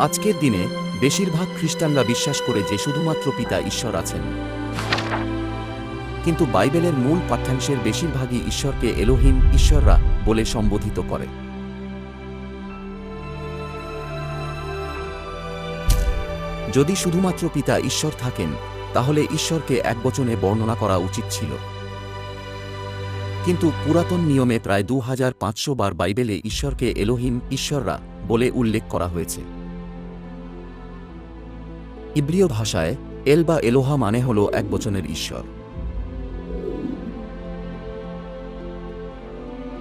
আজকের দিনে বেশিরভাগ খ্রিস্টানরা বিশ্বাস করে যে শুধুমাত্র পিতা ঈশ্বর আছেন। কিন্তু বাইবেলের মূল পাঠ্যাংশের বেশিরভাগই ঈশ্বরকে এলোহিম ঈশ্বররা বলে সম্বোধিত করে। যদি শুধুমাত্র পিতা ঈশ্বর থাকেন, তাহলে ঈশ্বরকে এক বচনে বর্ণনা করা উচিত ছিল। কিন্তু পুরাতন নিয়মে প্রায় দু বার বাইবেলে ঈশ্বরকে এলোহিম ঈশ্বররা বলে উল্লেখ করা হয়েছে। ইব্রিয় ভাষায়, এল বা এলোহা মানে হল একবচনের ঈশ্বর।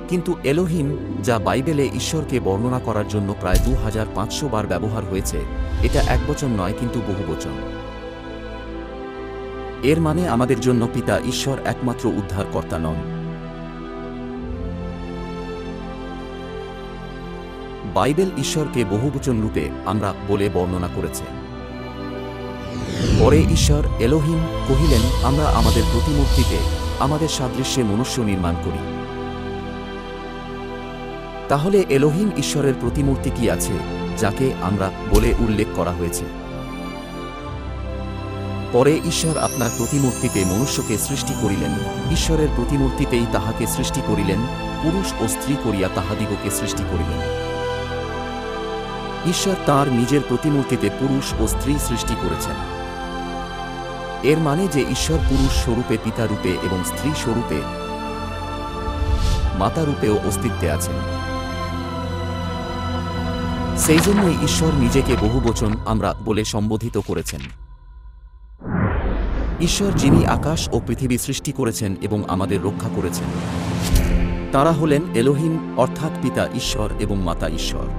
কিন্তু এলোহিম, যা বাইবেলে ঈশ্বরকে বর্ণনা করার জন্য প্রায় দু বার ব্যবহার হয়েছে, এটা একবচন নয়, কিন্তু বহুবচন এর মানে আমাদের জন্য পিতা ঈশ্বর একমাত্র উদ্ধারকর্তা নন। বাইবেল ঈশ্বরকে বহুবচন রূপে আমরা বলে বর্ণনা করেছে। পরে ঈশ্বর এলোহিম কহিলেন, আমরা আমাদের প্রতিমূর্তিতে, আমাদের সাদৃশ্যে মনুষ্য নির্মাণ করি। তাহলে এলোহিম ঈশ্বরের প্রতিমূর্তি কি আছে, যাকে আমরা বলে উল্লেখ করা হয়েছে? পরে ঈশ্বর আপনার প্রতিমূর্তিতে মনুষ্যকে সৃষ্টি করিলেন। ঈশ্বরের প্রতিমূর্তিতেই তাহাকে সৃষ্টি করিলেন, পুরুষ ও স্ত্রী করিয়া তাহাদিগকে সৃষ্টি করিলেন। ঈশ্বর তার নিজের প্রতিমূর্তিতে পুরুষ ও স্ত্রী সৃষ্টি করেছেন। এর মানে যে ঈশ্বর পুরুষ স্বরূপে, পিতা রূপে এবং স্ত্রী স্বরূপে, মাতা রূপেও অস্তিত্বে আছেন। সেই জন্যই ঈশ্বর নিজেকে বহুবচন আমরা বলে সম্বোধিত করেছেন। ঈশ্বর যিনি আকাশ ও পৃথিবী সৃষ্টি করেছেন এবং আমাদের রক্ষা করেছেন। তারা হলেন এলোহিম, অর্থাৎ পিতা ঈশ্বর এবং মাতা ঈশ্বর।